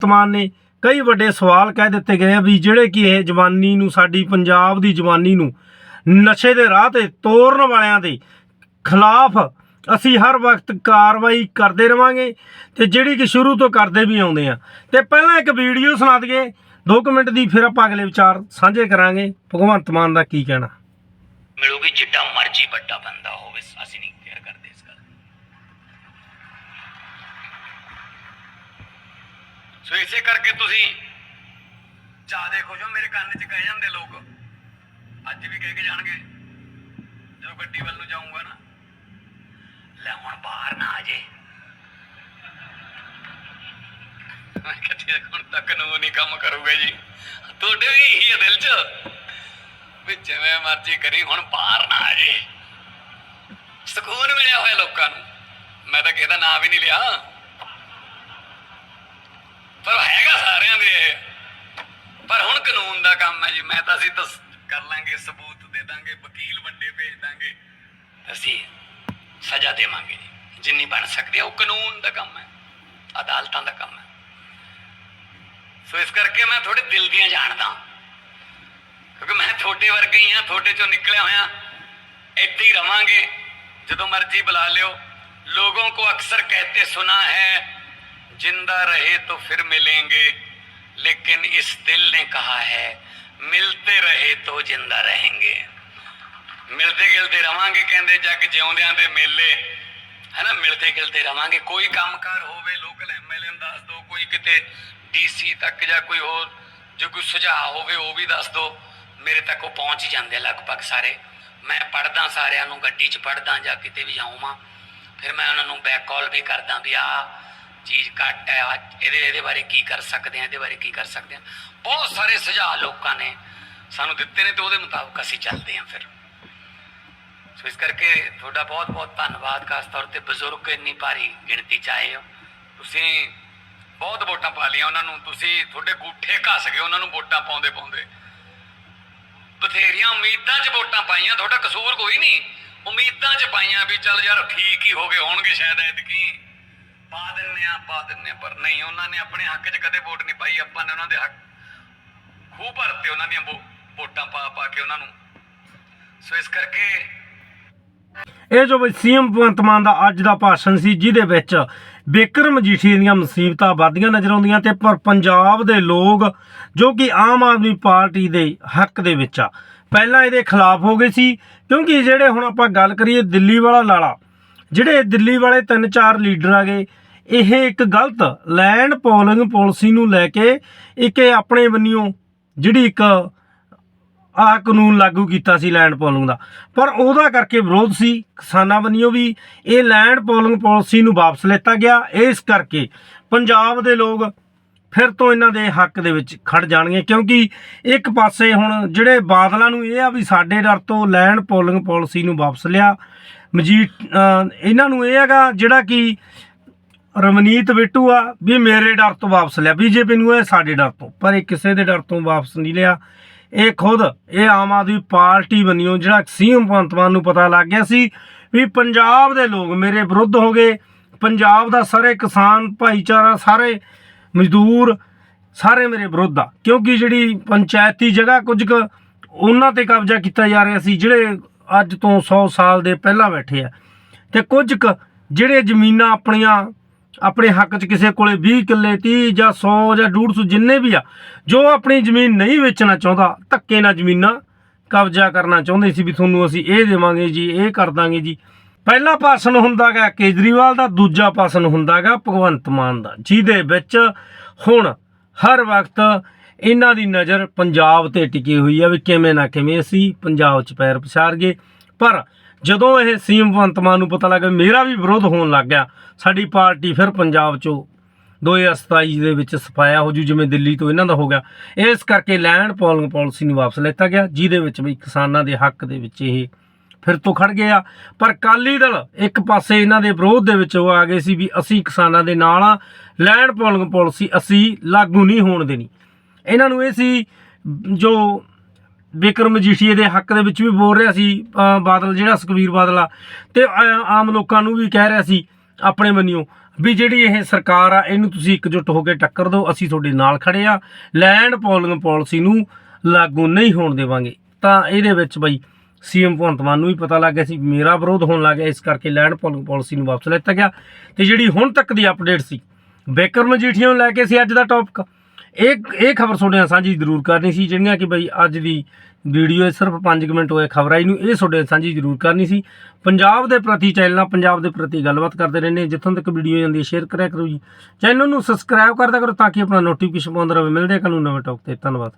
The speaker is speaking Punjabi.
ਤਮਾਨ ਨੇ ਕਈ ਵੱਡੇ ਸਵਾਲ ਕਹਿ ਦਿੱਤੇ ਗਏ ਆ ਵੀ ਜਿਹੜੇ ਕਿ ਇਹ ਜਵਾਨੀ ਨੂੰ, ਸਾਡੀ ਪੰਜਾਬ ਦੀ ਜਵਾਨੀ ਨੂੰ ਨਸ਼ੇ ਦੇ ਰਾਹ ਤੇ ਤੋਰਨ ਵਾਲਿਆਂ ਦੇ ਖਿਲਾਫ ਅਸੀਂ ਹਰ ਵਕਤ ਕਾਰਵਾਈ ਕਰਦੇ ਰਵਾਂਗੇ ਤੇ ਜਿਹੜੀ ਕਿ ਸ਼ੁਰੂ ਤੋਂ ਕਰਦੇ ਵੀ ਆਉਂਦੇ ਆ। ਤੇ ਪਹਿਲਾਂ ਇੱਕ ਵੀਡੀਓ ਸੁਣਾ ਦਈਏ। 2 ਮਿੰਟ ਦੀ ਫਿਰ ਆਪਾਂ ਅਗਲੇ ਵਿਚਾਰ ਸਾਂਝੇ ਕਰਾਂਗੇ। ਭਗਵੰਤ ਮਾਨ ਦਾ ਕੀ ਕਹਿਣਾ? ਮਿਲੂਗੀ ਜਿੱਡਾ ਮਰਜ਼ੀ ਵੱਡਾ ਬੰਦਾ ਹੋਵੇ ਅਸੀਂ ਨਹੀਂ ਕੇਅਰ ਕਰਦੇ ਇਸ ਗੱਲ ਦੀ। ਸੋ ਇਸੇ ਕਰਕੇ ਤੁਸੀਂ ਜ਼ਿਆਦੇ ਖੁਸ਼ ਹੋ, ਮੇਰੇ ਕੰਨ 'ਚ ਕਹਿ ਜਾਂਦੇ ਲੋਕ। ਅੱਜ ਵੀ ਕਹਿ ਕੇ ਜਾਣਗੇ, ਜਦੋਂ ਗੱਡੀ ਵੱਲ ਨੂੰ ਜਾਊਂਗਾ ਨਾ, ਲੈ ਹੁਣ ਬਾਹਰ ਨਾ ਆ ਜੇ। ਮੈਂ ਕਿਹਾ ਹੁਣ ਤੱਕ ਨੂੰ ਹੀ ਕੰਮ ਕਰੂਗਾ ਜੀ। ਤੁਹਾਡੇ ਵੀ ਇਹੀ ਹੈ ਦਿਲ 'ਚ ਵੀ ਜਿਵੇਂ ਮਰਜ਼ੀ ਕਰੀ, ਹੁਣ ਬਾਹਰ ਨਾ ਆ ਜੇ। ਸਕੂਨ ਮਿਲਿਆ ਹੋਇਆ ਲੋਕਾਂ ਨੂੰ। ਮੈਂ ਤਾਂ ਕਿਸੇ ਦਾ ਨਾਂ ਵੀ ਨਹੀਂ ਲਿਆ। ਪਰ ਹੈਗਾ ਸਾਰਿਆਂ ਦੇ ਇਹ। ਪਰ ਹੁਣ ਕਾਨੂੰਨ ਦਾ ਕੰਮ ਹੈ ਜੀ, ਮੈਂ ਤਾਂ ਅਸੀਂ ਤਾਂ ਕਰ ਲਾਂਗੇ, ਸਬੂਤ ਦੇ ਦਾਂਗੇ, ਵਕੀਲ ਵੱਡੇ ਭੇਜ ਦਾਂਗੇ। ਅਸੀਂ ਸਜ਼ਾ ਦੇਵਾਂਗੇ ਜੀ। ਜਿੰਨੀ ਬਣ ਸਕਦੀ ਉਹ ਕਾਨੂੰਨ ਦਾ ਕੰਮ ਹੈ, ਅਦਾਲਤਾਂ ਦਾ ਕੰਮ ਹੈ। ਸੋ ਇਸ ਕਰਕੇ ਮੈਂ ਥੋੜੇ ਦਿਲ ਦੀਆਂ ਜਾਣਦਾ ਕਿਉਂਕਿ ਮੈਂ ਤੁਹਾਡੇ ਵਰਗੇ ਹੀ ਹਾਂ, ਤੁਹਾਡੇ ਚੋਂ ਨਿਕਲਿਆ ਹੋਇਆ। ਇੱਥੇ ਹੀ ਰਵਾਂਗੇ। ਜਦੋਂ ਮਰਜ਼ੀ ਬੁਲਾ ਲਿਓ। ਲੋਗੋਂ ਕੋ ਅਕਸਰ ਕਹਤੇ ਸੁਨਾ ਹੈ जिंदा रहे तो फिर मिलेंगे लेकिन इस दिल ने कहा है मिलते रहे तो जिंदा रहेंगे ਮਿਲਦੇ ਗਿਲਦੇ ਰਵਾਂਗੇ ਕਹਿੰਦੇ ਜੱਗ ਜਿਉਂਦਿਆਂ ਦੇ ਮੇਲੇ ਹੈਨਾ ਮਿਲਦੇ ਗਿਲਦੇ ਰਵਾਂਗੇ ਕੋਈ ਕੰਮਕਾਰ ਹੋਵੇ ਲੋਕਲ ਐਮਐਲਏ ਨੂੰ ਦੱਸ ਦਿਓ ਕੋਈ ਕਿਤੇ ਡੀਸੀ ਤੱਕ ਜਾਂ ਕੋਈ ਹੋਰ ਜੇ ਕੋਈ ਸੁਝਾਅ ਹੋਵੇ ਉਹ ਵੀ ਦੱਸ ਦਿਓ ਮੇਰੇ ਤੱਕ ਉਹ ਪਹੁੰਚ ਹੀ ਜਾਂਦੇ ਆ ਲਗਭਗ ਸਾਰੇ ਮੈਂ ਪੜਦਾ ਸਾਰਿਆਂ ਨੂੰ ਗੱਡੀ 'ਚ ਪੜਦਾ ਜਾਂ ਕਿਤੇ ਵੀ ਜਾਊਂਗਾ ਫਿਰ ਮੈਂ ਉਹਨਾਂ ਨੂੰ ਬੈਕ ਕਾਲ ਵੀ ਕਰਦਾ ਵੀ ਆ ਚੀਜ਼ ਘੱਟ ਹੈ। ਆਹ ਇਹਦੇ ਇਹਦੇ ਬਾਰੇ ਕੀ ਕਰ ਸਕਦੇ ਆ ਇਹਦੇ ਬਾਰੇ ਕੀ ਕਰ ਸਕਦੇ ਆ ਬਹੁਤ ਸਾਰੇ ਸੁਝਾਅ ਲੋਕਾਂ ਨੇ ਸਾਨੂੰ ਦਿੱਤੇ ਨੇ ਤੇ ਉਹਦੇ ਮੁਤਾਬਕ ਅਸੀਂ ਚੱਲਦੇ ਹਾਂ ਫਿਰ। ਸੋ ਇਸ ਕਰਕੇ ਤੁਹਾਡਾ ਬਹੁਤ ਬਹੁਤ ਧੰਨਵਾਦ, ਖਾਸ ਤੌਰ ਤੇ ਬਜ਼ੁਰਗ ਇੰਨੀ ਭਾਰੀ ਗਿਣਤੀ ਚ ਆਏ ਹੋ। ਤੁਸੀਂ ਬਹੁਤ ਵੋਟਾਂ ਪਾ ਲਈਆਂ ਉਹਨਾਂ ਨੂੰ। ਤੁਸੀਂ ਤੁਹਾਡੇ ਗੂਠੇ ਘਸ ਗਏ ਉਹਨਾਂ ਨੂੰ ਵੋਟਾਂ ਪਾਉਂਦੇ ਪਾਉਂਦੇ। ਬਥੇਰੀਆਂ ਉਮੀਦਾਂ 'ਚ ਵੋਟਾਂ ਪਾਈਆਂ। ਤੁਹਾਡਾ ਕਸੂਰ ਕੋਈ ਨਹੀਂ। ਉਮੀਦਾਂ 'ਚ ਪਾਈਆਂ ਵੀ ਚੱਲ ਯਾਰ ਠੀਕ ਹੀ ਹੋ ਗਏ, ਹੋਣਗੇ ਸ਼ਾਇਦ ਐਤਕੀ। ਪਾ ਦਿੰਨੇ ਆ, ਪਾ ਦਿੰਨੇ ਪਰ ਨਹੀਂ, ਉਹਨਾਂ ਨੇ ਆਪਣੇ ਹੱਕ 'ਚ ਕਦੇ ਵੋਟ ਨਹੀਂ ਪਾਈ। ਆਪਾਂ ਨੇ ਉਹਨਾਂ ਦੇ ਹੱਕ ਖੂਹ ਭਰਤੇ ਉਹਨਾਂ ਦੀਆਂ ਵੋਟਾਂ ਪਾ ਪਾ ਕੇ ਉਹਨਾਂ ਨੂੰ। ਸੋ ਇਸ ਕਰਕੇ ਇਹ ਜੋ ਬਈ ਸੀਐਮ ਭਗਵੰਤ ਮਾਨ ਦਾ ਅੱਜ ਦਾ ਭਾਸ਼ਣ ਸੀ, ਜਿਹਦੇ ਵਿੱਚ ਬਿਕਰਮ ਮਜੀਠੀਆ ਦੀਆਂ ਮੁਸੀਬਤਾਂ ਵੱਧਦੀਆਂ ਨਜ਼ਰ ਆਉਂਦੀਆਂ ਤੇ ਪਰ ਪੰਜਾਬ ਦੇ ਲੋਕ, ਜੋ ਕਿ ਆਮ ਆਦਮੀ ਪਾਰਟੀ ਦੇ ਹੱਕ ਦੇ ਵਿੱਚ ਆ, ਪਹਿਲਾਂ ਇਹਦੇ ਖਿਲਾਫ ਹੋ ਗਏ ਸੀ, ਕਿਉਂਕਿ ਜਿਹੜੇ ਹੁਣ ਆਪਾਂ ਗੱਲ ਕਰੀਏ ਦਿੱਲੀ ਵਾਲਾ ਲਾਲਾ ਜਿਹੜੇ ਦਿੱਲੀ ਵਾਲੇ ਤਿੰਨ ਚਾਰ ਲੀਡਰ ਆ ਗਏ, ਇਹ ਇੱਕ ਗਲਤ ਲੈਂਡ ਪੋਲਿੰਗ ਪਾਲਿਸੀ ਨੂੰ ਲੈ ਕੇ ਇੱਕ ਇਹ ਆਪਣੇ ਬੰਨਿਓ ਜਿਹੜੀ ਇੱਕ ਆ ਕਾਨੂੰਨ ਲਾਗੂ ਕੀਤਾ ਸੀ ਲੈਂਡ ਪੋਲਿੰਗ ਦਾ। ਪਰ ਉਹਦਾ ਕਰਕੇ ਵਿਰੋਧ ਸੀ, ਕਿਸਾਨਾਂ ਵੱਲੋਂ ਵੀ ਇਹ ਲੈਂਡ ਪੋਲਿੰਗ ਪਾਲਿਸੀ ਨੂੰ ਵਾਪਸ ਲੈਤਾ ਗਿਆ। ਇਸ ਕਰਕੇ ਪੰਜਾਬ ਦੇ ਲੋਕ ਫਿਰ ਤੋਂ ਇਹਨਾਂ ਦੇ ਹੱਕ ਦੇ ਵਿੱਚ ਖੜ ਜਾਣਗੇ, ਕਿਉਂਕਿ ਇੱਕ ਪਾਸੇ ਹੁਣ ਜਿਹੜੇ ਬਾਦਲਾਂ ਨੂੰ ਇਹ ਆ ਵੀ ਸਾਡੇ ਡਰ ਤੋਂ ਲੈਂਡ ਪੋਲਿੰਗ ਪਾਲਿਸੀ ਨੂੰ ਵਾਪਸ ਲਿਆ ਮਜੀਠ ਇਹਨਾਂ ਨੂੰ ਇਹ ਹੈਗਾ ਜਿਹੜਾ ਕਿ ਰਵਨੀਤ ਬਿੱਟੂ ਆ ਵੀ ਮੇਰੇ ਡਰ ਤੋਂ ਵਾਪਸ ਲਿਆ। ਬੀਜੇਪੀ ਨੂੰ ਇਹ ਸਾਡੇ ਡਰ ਤੋਂ, ਪਰ ਇਹ ਕਿਸੇ ਦੇ ਡਰ ਤੋਂ ਵਾਪਸ ਨਹੀਂ ਲਿਆ। ਇਹ ਖੁਦ, ਇਹ ਆਮ ਆਦਮੀ ਪਾਰਟੀ ਬਣੀਓ ਜਿਹੜਾ ਸੀਐਮ ਭਗਵੰਤ ਮਾਨ ਨੂੰ ਪਤਾ ਲੱਗ ਗਿਆ ਸੀ ਵੀ ਪੰਜਾਬ ਦੇ ਲੋਕ ਮੇਰੇ ਵਿਰੁੱਧ ਹੋ ਗਏ। ਪੰਜਾਬ ਦਾ ਸਾਰੇ ਕਿਸਾਨ ਭਾਈਚਾਰਾ, ਸਾਰੇ ਮਜ਼ਦੂਰ, ਸਾਰੇ ਮੇਰੇ ਵਿਰੁੱਧ ਆ। ਕਿਉਂਕਿ ਜਿਹੜੀ ਪੰਚਾਇਤੀ ਜਗ੍ਹਾ ਕੁਝ ਕੁ ਉਹਨਾਂ ਤੇ ਕਬਜ਼ਾ ਕੀਤਾ ਜਾ ਰਿਹਾ ਸੀ, ਜਿਹੜੇ ਅੱਜ ਤੋਂ 100 ਸਾਲ ਦੇ ਪਹਿਲਾਂ ਬੈਠੇ ਆ। ਤੇ ਕੁਝ ਕੁ ਜਿਹੜੇ ਜ਼ਮੀਨਾਂ ਆਪਣੀਆਂ, ਆਪਣੇ ਹੱਕ 'ਚ ਕਿਸੇ ਕੋਲੇ 20 ਕਿੱਲੇ 30 ਜਾਂ 100 ਜਾਂ 150 ਜਿੰਨੇ ਵੀ ਆ, ਜੋ ਆਪਣੀ ਜ਼ਮੀਨ ਨਹੀਂ ਵੇਚਣਾ ਚਾਹੁੰਦਾ, ਧੱਕੇ ਨਾਲ ਜ਼ਮੀਨਾਂ ਕਬਜ਼ਾ ਕਰਨਾ ਚਾਹੁੰਦੇ ਸੀ ਵੀ ਤੁਹਾਨੂੰ ਅਸੀਂ ਇਹ ਦੇਵਾਂਗੇ ਜੀ, ਇਹ ਕਰ ਦਾਂਗੇ ਜੀ। ਪਹਿਲਾ ਭਾਸ਼ਣ ਹੁੰਦਾਗਾ ਕੇਜਰੀਵਾਲ ਦਾ, ਦੂਜਾ ਭਾਸ਼ਣ ਹੁੰਦਾਗਾ ਭਗਵੰਤ ਮਾਨ ਦਾ, ਜਿਹਦੇ ਵਿੱਚ ਹੁਣ ਹਰ ਵਕਤ ਇਹਨਾਂ ਦੀ ਨਜ਼ਰ ਪੰਜਾਬ ਤੇ ਟਿਕੀ ਹੋਈ ਆ ਵੀ ਕਿਵੇਂ ਨਾ ਕਿਵੇਂ ਅਸੀਂ ਪੰਜਾਬ 'ਚ ਪੈਰ ਪਛਾਰ ਗਏ ਪਰ ਜਦੋਂ ਇਹ ਸੀਐਮ ਭਗਵੰਤ ਮਾਨ ਨੂੰ ਪਤਾ ਲੱਗਾ ਮੇਰਾ ਵੀ ਵਿਰੋਧ ਹੋਣ ਲੱਗ ਗਿਆ, ਸਾਡੀ ਪਾਰਟੀ ਫਿਰ ਪੰਜਾਬ 'ਚੋਂ 2027 ਦੇ ਵਿੱਚ ਸਫਾਇਆ ਹੋ ਜੂ, ਜਿਵੇਂ ਦਿੱਲੀ ਤੋਂ ਇਹਨਾਂ ਦਾ ਹੋ ਗਿਆ। ਇਸ ਕਰਕੇ ਲੈਂਡ ਪੋਲਿੰਗ ਪਾਲਿਸੀ ਨੂੰ ਵਾਪਸ ਲੈਤਾ ਗਿਆ, ਜਿਹਦੇ ਵਿੱਚ ਵੀ ਕਿਸਾਨਾਂ ਦੇ ਹੱਕ ਦੇ ਵਿੱਚ ਇਹ ਫਿਰ ਤੋਂ ਖੜ ਗਿਆ ਪਰ ਕਾਲੀ ਦਲ ਇੱਕ ਪਾਸੇ ਇਹਨਾਂ ਦੇ ਵਿਰੋਧ ਦੇ ਵਿੱਚ ਉਹ ਆ ਗਏ ਸੀ ਵੀ ਅਸੀਂ ਕਿਸਾਨਾਂ ਦੇ ਨਾਲ ਆ, ਲੈਂਡ ਪੋਲਿੰਗ ਪਾਲਿਸੀ ਅਸੀਂ ਲਾਗੂ ਨਹੀਂ ਹੋਣ ਦੇਣੀ। ਇਹਨਾਂ ਨੂੰ ਇਹ ਸੀ, ਜੋ ਬਿਕਰਮ ਮਜੀਠੀਏ ਦੇ ਹੱਕ ਦੇ ਵਿੱਚ ਵੀ ਬੋਲ ਰਿਹਾ ਸੀ ਬਾਦਲ ਜਿਹੜਾ ਸੁਖਬੀਰ ਬਾਦਲ ਆ, ਤੇ ਆਮ ਲੋਕਾਂ ਨੂੰ ਵੀ ਕਹਿ ਰਿਹਾ ਸੀ, ਆਪਣੇ ਮੰਨਿਓ ਵੀ ਜਿਹੜੀ ਇਹ ਸਰਕਾਰ ਆ, ਇਹਨੂੰ ਤੁਸੀਂ ਇਕਜੁੱਟ ਹੋ ਕੇ ਟੱਕਰ ਦਿਓ, ਅਸੀਂ ਤੁਹਾਡੇ ਨਾਲ ਖੜੇ ਆ, ਲੈਂਡ ਪੋਲਿੰਗ ਪਾਲਿਸੀ ਨੂੰ ਲਾਗੂ ਨਹੀਂ ਹੋਣ ਦੇਵਾਂਗੇ। ਤਾਂ ਇਹਦੇ ਵਿੱਚ ਬਈ, ਸੀਐਮ ਭਗਵੰਤ ਮਾਨ ਨੂੰ ਵੀ ਪਤਾ ਲੱਗ ਗਿਆ ਸੀ, ਮੇਰਾ ਵਿਰੋਧ ਹੋਣ ਲੱਗ ਗਿਆ, ਇਸ ਕਰਕੇ ਲੈਂਡ ਪੋਲਿੰਗ ਪਾਲਿਸੀ ਨੂੰ ਵਾਪਸ ਲੈਤਾ ਗਿਆ। ਤੇ ਜਿਹੜੀ ਹੁਣ ਤੱਕ ਦੀ ਅਪਡੇਟ ਸੀ ਬੇਕਰ ਮਜੀਠੀਆ ਨੂੰ ਲੈ ਕੇ ਸੀ ਅੱਜ ਦਾ ਟੌਪਿਕ ਇਹ ਇਹ ਖਬਰ ਤੁਹਾਡੇ ਨਾਲ ਸਾਂਝੀ ਜ਼ਰੂਰ ਕਰਨੀ ਸੀ, ਜਿਹੜੀਆਂ ਕਿ ਬਈ ਅੱਜ ਦੀ ਵੀਡੀਓ ਇਹ ਸਿਰਫ 5 ਮਿੰਟ ਹੋਏ ਖਬਰ ਆਈ ਨੂੰ, ਇਹ ਤੁਹਾਡੇ ਨਾਲ ਸਾਂਝੀ ਜ਼ਰੂਰ ਕਰਨੀ ਸੀ। ਪੰਜਾਬ ਦੇ ਪ੍ਰਤੀ ਚੈਨਲਾਂ ਪੰਜਾਬ ਦੇ ਪ੍ਰਤੀ ਗੱਲਬਾਤ ਕਰਦੇ ਰਹਿੰਦੇ ਜਿੱਥੋਂ ਤੱਕ ਵੀਡੀਓ ਜਾਂਦੀ ਹੈ ਸ਼ੇਅਰ ਕਰਿਆ ਕਰੋ ਜੀ। ਚੈਨਲ ਨੂੰ ਸਬਸਕ੍ਰਾਈਬ ਕਰਦਾ ਕਰੋ ਤਾਂ ਕਿ ਆਪਣਾ ਨੋਟੀਫਿਕੇਸ਼ਨ ਪਾਉਂਦਾ ਰਹੇ। ਮਿਲਦੇ ਹਾਂ ਕੱਲ੍ਹ ਨੂੰ ਨਵੇਂ ਟੌਪ ਤੇ। ਧੰਨਵਾਦ।